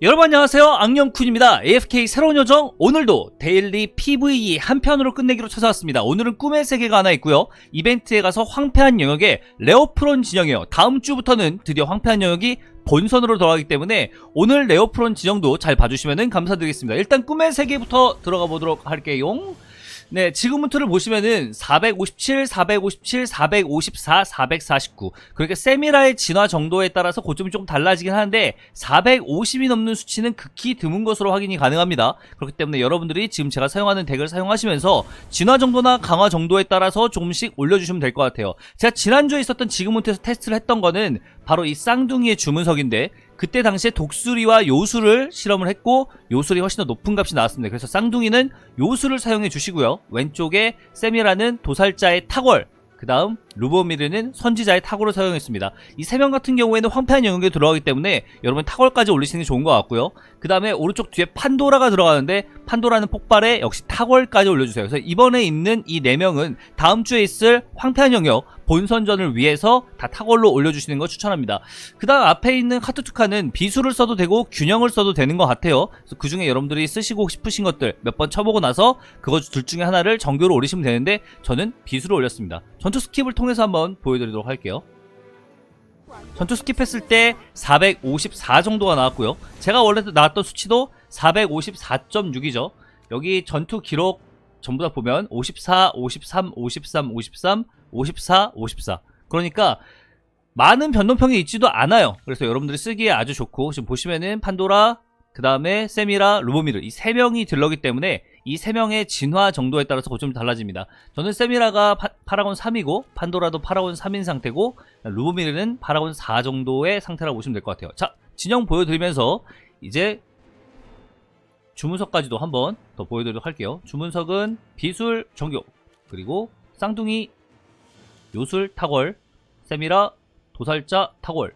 여러분 안녕하세요. 악령쿤입니다. AFK 새로운 요정 오늘도 데일리 PVE 한 편으로 끝내기로 찾아왔습니다. 오늘은 꿈의 세계가 하나 있고요. 이벤트에 가서 황폐한 영역에 레오프론 진영이에요. 다음 주부터는 드디어 황폐한 영역이 본선으로 돌아가기 때문에 오늘 레오프론 진영도 잘 봐주시면 감사드리겠습니다. 일단 꿈의 세계부터 들어가 보도록 할게요 네, 지금부터를 보시면은 457, 457, 454, 449. 그러니까 세미라의 진화 정도에 따라서 고점이 조금 달라지긴 하는데 450이 넘는 수치는 극히 드문 것으로 확인이 가능합니다. 그렇기 때문에 여러분들이 지금 제가 사용하는 덱을 사용하시면서 진화 정도나 강화 정도에 따라서 조금씩 올려주시면 될 것 같아요. 제가 지난주에 있었던 지금부터에서 테스트를 했던 거는 바로 이 쌍둥이의 주문석인데 그때 당시에 독수리와 요수를 실험을 했고 요술이 훨씬 더 높은 값이 나왔습니다. 그래서 쌍둥이는 요수를 사용해 주시고요. 왼쪽에 세미라는 도살자의 탁월 그 다음 루보미르는 선지자의 탁월을 사용했습니다. 이 세 명 같은 경우에는 황폐한 영역에 들어가기 때문에 여러분 탁월까지 올리시는 게 좋은 것 같고요. 그 다음에 오른쪽 뒤에 판도라가 들어가는데 판도라는 폭발에 역시 탁월까지 올려주세요. 그래서 이번에 있는 이 네 명은 다음 주에 있을 황폐한 영역 본선전을 위해서 다 탁월로 올려주시는 거 추천합니다. 그 다음 앞에 있는 카투투카는 비수를 써도 되고 균형을 써도 되는 것 같아요. 그 중에 여러분들이 쓰시고 싶으신 것들 몇 번 쳐보고 나서 그거 둘 중에 하나를 정교로 올리시면 되는데 저는 비수를 올렸습니다. 전투 스킵을 통해 서 한번 보여드리도록 할게요. 전투 스킵했을 때 454 정도가 나왔고요. 제가 원래 나왔던 수치도 454.6이죠. 여기 전투 기록 전부 다 보면 54, 53, 53, 53, 54, 54. 그러니까 많은 변동평이 있지도 않아요. 그래서 여러분들이 쓰기에 아주 좋고 지금 보시면은 판도라, 그 다음에 세미라, 루보미르 이 세 명이 들러기 때문에 이 세 명의 진화 정도에 따라서 고점이 달라집니다. 저는 세미라가 파, 파라곤 3이고 판도라도 파라곤 3인 상태고 루보미르는 파라곤 4 정도의 상태라고 보시면 될 것 같아요. 자 진영 보여드리면서 이제 주문석까지도 한번 더 보여드리도록 할게요. 주문석은 비술 정교 그리고 쌍둥이 요술 탁월 세미라 도살자 탁월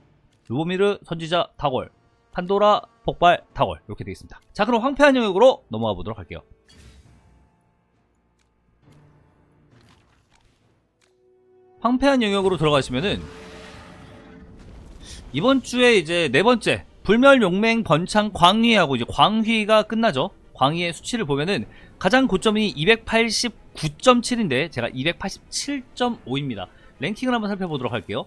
루보미르 선지자 탁월 판도라 폭발 탁월 이렇게 되겠습니다. 자 그럼 황폐한 영역으로 넘어가 보도록 할게요. 황폐한 영역으로 들어가시면은 이번 주에 이제 네 번째 불멸 용맹 번창 광휘하고 이제 광휘가 끝나죠. 광휘의 수치를 보면은 가장 고점이 289.7인데 제가 287.5입니다. 랭킹을 한번 살펴보도록 할게요.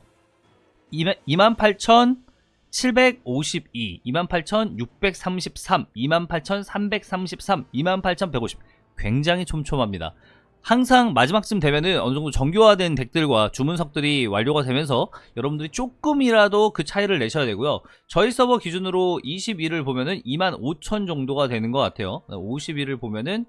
28,752, 28,633, 28,333, 28,150 굉장히 촘촘합니다. 항상 마지막쯤 되면은 어느 정도 정교화된 덱들과 주문석들이 완료가 되면서 여러분들이 조금이라도 그 차이를 내셔야 되고요. 저희 서버 기준으로 22를 보면은 25,000 정도가 되는 것 같아요. 52를 보면은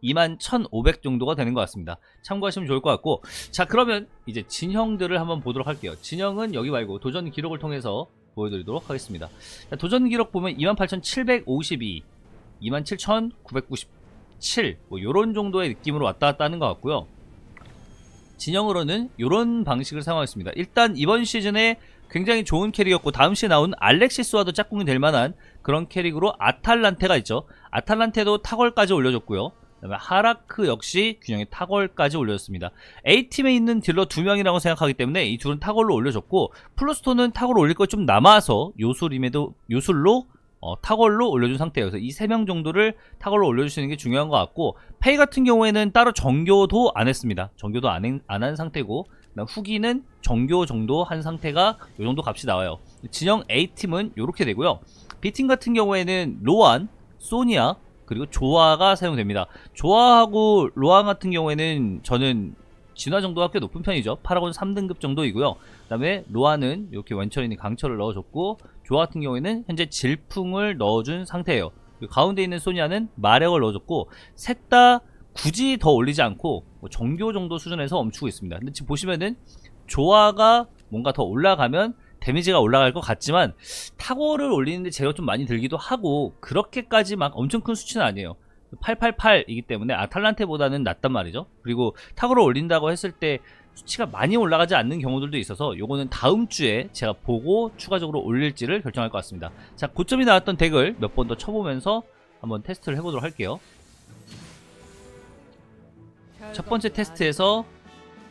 21,500 정도가 되는 것 같습니다. 참고하시면 좋을 것 같고 자 그러면 이제 진형들을 한번 보도록 할게요. 진형은 여기 말고 도전 기록을 통해서 보여드리도록 하겠습니다. 자, 도전 기록 보면 28,752, 27,990 7, 뭐 요런 정도의 느낌으로 왔다 갔다 하는 것 같고요. 진영으로는 요런 방식을 사용하겠습니다. 일단 이번 시즌에 굉장히 좋은 캐릭이었고 다음 시에 나온 알렉시스와도 짝꿍이 될 만한 그런 캐릭으로 아탈란테가 있죠. 아탈란테도 탁월까지 올려줬고요. 그다음에 하라크 역시 균형의 탁월까지 올려줬습니다. A팀에 있는 딜러 두 명이라고 생각하기 때문에 이 둘은 탁월로 올려줬고 플루스톤은 탁월 올릴 거좀 남아서 요술임에도 요술로 어, 탁월로 올려준. 그래서 이 세 명 정도를 탁월로 올려주시는 게 중요한 것 같고 페이 같은 경우에는 따로 정교도 안 했습니다. 정교도 안한 상태고 후기는 정교 정도 한 상태가 이 정도 값이 나와요. 진영 A팀은 이렇게 되고요. B팀 같은 경우에는 로안, 소니아 그리고 조아가 사용됩니다. 조아하고 로안 같은 경우에는 저는 진화 정도가 꽤 높은 편이죠. 파라곤 3등급 정도이고요. 그 다음에 로아는 이렇게 있는 강철을 넣어줬고 조아 같은 경우에는 현재 질풍을 넣어준 상태예요. 그리고 가운데 있는 소니아는 마력을 넣어줬고 셋 다 굳이 더 올리지 않고 뭐 정교 정도 수준에서 멈추고 있습니다. 근데 지금 보시면은 조아가 뭔가 더 올라가면 데미지가 올라갈 것 같지만 타고를 올리는데 제가 좀 많이 들기도 하고 그렇게까지 막 엄청 큰 수치는 아니에요. 888이기 때문에 아탈란테보다는 낫단 말이죠. 그리고 타고를 올린다고 했을 때 수치가 많이 올라가지 않는 경우들도 있어서 요거는 다음 주에 제가 보고 추가적으로 올릴지를 결정할 것 같습니다. 자, 고점이 나왔던 덱을 몇 번 더 쳐보면서 한번 테스트를 해보도록 할게요. 첫 번째 테스트에서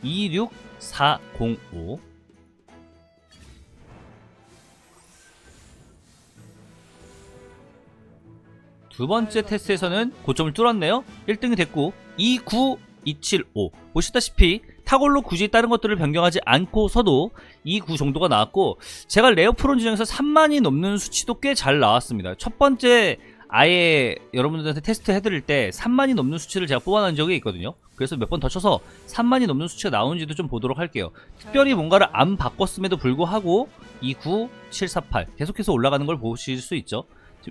26405 26405 두 번째 테스트에서는 고점을 뚫었네요. 1등이 됐고 29275 보시다시피 타골로 굳이 다른 것들을 변경하지 않고서도 29 정도가 나왔고 제가 레어 프론 중에서 3만이 넘는 수치도 꽤 잘 나왔습니다. 첫 번째 아예 여러분들한테 테스트 해드릴 때 3만이 넘는 수치를 제가 뽑아낸 적이 있거든요. 그래서 몇 번 더 쳐서 3만이 넘는 수치가 나오는지도 좀 보도록 할게요. 특별히 뭔가를 안 바꿨음에도 불구하고 29748 계속해서 올라가는 걸 보실 수 있죠.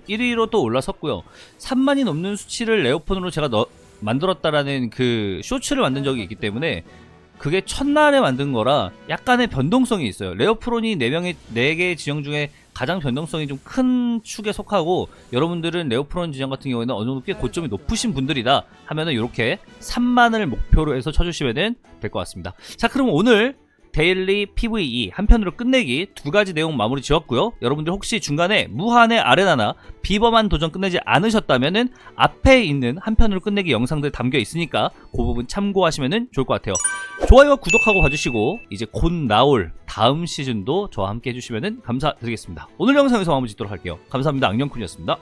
지금 1위로 또 올라섰고요. 3만이 넘는 수치를 레오폰으로 제가 넣- 만들었다라는 그 쇼츠를 만든 적이 있기 때문에 그게 첫날에 만든 거라 약간의 변동성이 있어요. 레오프론이 4명의 4개의 지형 중에 가장 변동성이 좀 큰 축에 속하고 여러분들은 레오프론 지형 같은 경우에는 어느 정도 꽤 고점이 높으신 분들이다 하면은 이렇게 3만을 목표로 해서 쳐주시면 될 것 같습니다. 자, 그럼 오늘 데일리 PVE 한 편으로 끝내기 두 가지 내용 마무리 지었고요. 여러분들 혹시 중간에 무한의 아레나나 비범한 도전 끝내지 않으셨다면은 앞에 있는 한 편으로 끝내기 영상들 담겨 있으니까 그 부분 참고하시면 좋을 것 같아요. 좋아요와 구독하고 봐주시고 이제 곧 나올 다음 시즌도 저와 함께 해주시면 감사드리겠습니다. 오늘 영상 에서 마무리 짓도록 할게요. 감사합니다. 악령쿤이었습니다.